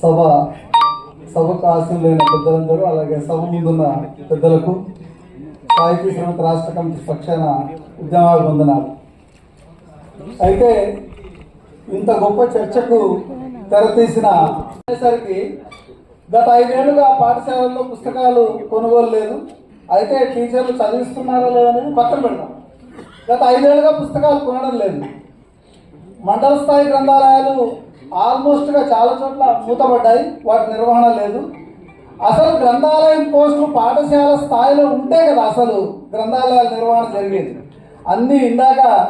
సభ సభకు ఆశీనులైన పెద్దలందరూ అలాగే సభ ముందున్న పెద్దలకు సాహితీ శ్రమత రాష్ట్ర కమిటీ పక్షాన ఉద్యమాలు పొందినారు. అయితే ఇంత గొప్ప చర్చకు తెరతీసిన సరికి గత ఐదేళ్ళుగా పాఠశాలల్లో పుస్తకాలు కొనుగోలు లేదు అయితే టీచర్లు చదివిస్తున్నారా లేదనేది పక్కన పెడతాం. గత ఐదేళ్ళుగా పుస్తకాలు కొనడం లేదు. మండల స్థాయి గ్రంథాలయాలు ఆల్మోస్ట్గా చాలా చోట్ల మూతపడ్డాయి. వాటి నిర్వహణ లేదు. అసలు గ్రంథాలయం పోస్టులు పాఠశాల స్థాయిలో ఉంటే కదా అసలు గ్రంథాలయాల నిర్వహణ జరిగేది. అన్నీ ఇందాక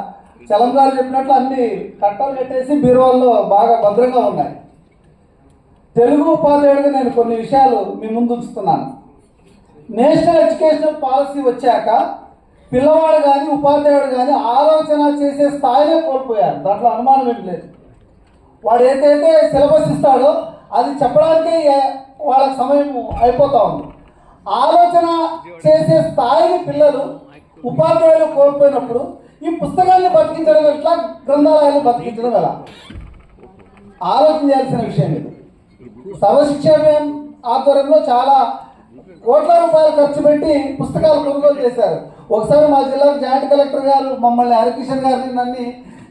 చలం గారు చెప్పినట్లు అన్ని కట్టలు కట్టేసి బీరువాల్లో బాగా భద్రంగా ఉన్నాయి. తెలుగు ఉపాధ్యాయుడిగా నేను కొన్ని విషయాలు మీ ముందు ఉంచుతున్నాను. నేషనల్ ఎడ్యుకేషనల్ పాలసీ వచ్చాక పిల్లవాడు కానీ ఉపాధ్యాయుడు కానీ ఆలోచన చేసే స్థాయిలో కోల్పోయారు. దాంట్లో అనుమానం ఏం లేదు. వాడు ఏదైతే సిలబస్ ఇస్తాడో అది చెప్పడానికి వాళ్ళకి సమయం అయిపోతా ఉంది. ఆలోచన చేసే స్థాయిని పిల్లలు ఉపాధ్యాయులు కోల్పోయినప్పుడు ఈ పుస్తకాన్ని బతికించడం ఎట్లా గ్రంథాలయాలు బతికించడం ఎలా? ఆలోచన చేయాల్సిన విషయం ఇది. సర్వశిక్ష ఆధ్వర్యంలో చాలా కోట్ల రూపాయలు ఖర్చు పెట్టి పుస్తకాలు కొనుగోలు చేశారు. ఒకసారి మా జిల్లా జాయింట్ కలెక్టర్ గారు మమ్మల్ని హరికిషన్ గారిని నన్ను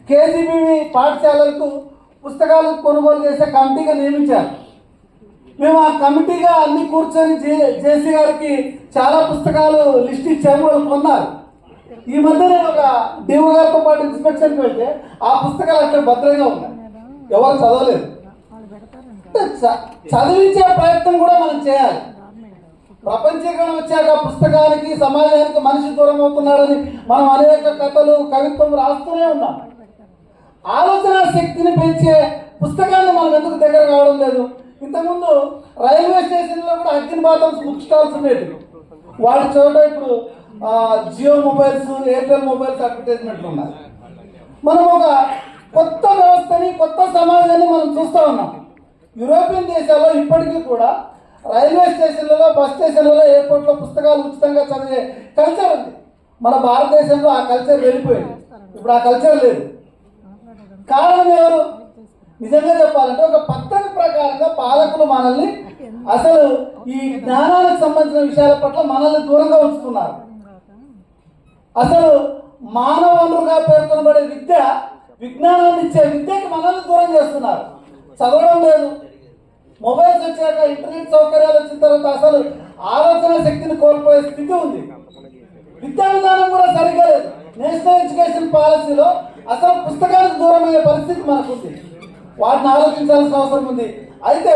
కేజీబీవి పాఠశాలలకు పుస్తకాలు కొనుగోలు చేసే కమిటీగా నియమించారు. మేము ఆ కమిటీగా అన్ని కూర్చొని జే- జేసీ గారికి చాలా పుస్తకాలు లిస్ట్ ఇచ్చాము వాళ్ళు కొన్నారు. ఈ మధ్య నేను ఒక డిఓ గారితో పాటు ఇన్స్పెక్షన్కి వెళ్తే ఆ పుస్తకాలు అక్కడ భద్రంగా ఉన్నాయి. ఎవరు చదవలేదు. అంటే చ- చదివించే ప్రయత్నం కూడా మనం చేయాలి. ప్రపంచీకరణ వచ్చాక పుస్తకానికి సమాజానికి మనిషి దూరం అవుతున్నాడని మనం అనేక కథలు కవిత్వం రాస్తూనే ఉన్నాం. ఆలోచన శక్తిని పెంచే పుస్తకాన్ని మనం ఎందుకు దగ్గర కావడం లేదు? ఇంతకుముందు రైల్వే స్టేషన్లో కూడా అగ్ని అగ్నిబాతం బుక్ స్టాల్స్ ఉండేవి. వాటి చోట ఇప్పుడు జియో మొబైల్స్ ఎయిర్టెల్ మొబైల్స్ అడ్వర్టైజ్మెంట్లు ఉన్నాయి. మనం ఒక కొత్త వ్యవస్థని కొత్త సమాజాన్ని మనం చూస్తూ ఉన్నాం. యూరోపియన్ దేశాల్లో ఇప్పటికీ కూడా రైల్వే స్టేషన్లలో బస్ స్టేషన్లలో ఎయిర్పోర్ట్లో పుస్తకాలు ఉచితంగా చదివే కల్చర్ ఉంది. మన భారతదేశంలో ఆ కల్చర్ వెళ్ళిపోయింది. ఇప్పుడు ఆ కల్చర్ లేదు. కారణం ఎవరు? నిజంగా చెప్పాలంటే ఒక పద్ధతి ప్రకారంగా పాలకులు మనల్ని అసలు ఈ జ్ఞానానికి సంబంధించిన విషయాల పట్ల మనల్ని దూరంగా ఉంచుతున్నారు. అసలు మానవ వనరుగా పేర్కొనబడే విద్య విజ్ఞానాన్ని ఇచ్చే విద్యకి మనల్ని దూరం చేస్తున్నారు. చదవడం లేదు. మొబైల్స్ వచ్చాక ఇంటర్నెట్ సౌకర్యాలు వచ్చిన తర్వాత అసలు ఆలోచన శక్తిని కోల్పోయే స్థితి ఉంది. విద్యా విధానం కూడా సరిగ్గా లేదు. నేషనల్ ఎడ్యుకేషన్ పాలసీలో అసలు పుస్తకాలకు దూరమయ్యే పరిస్థితి మనకుంది. వాటిని ఆలోచించాల్సిన అవసరం ఉంది. అయితే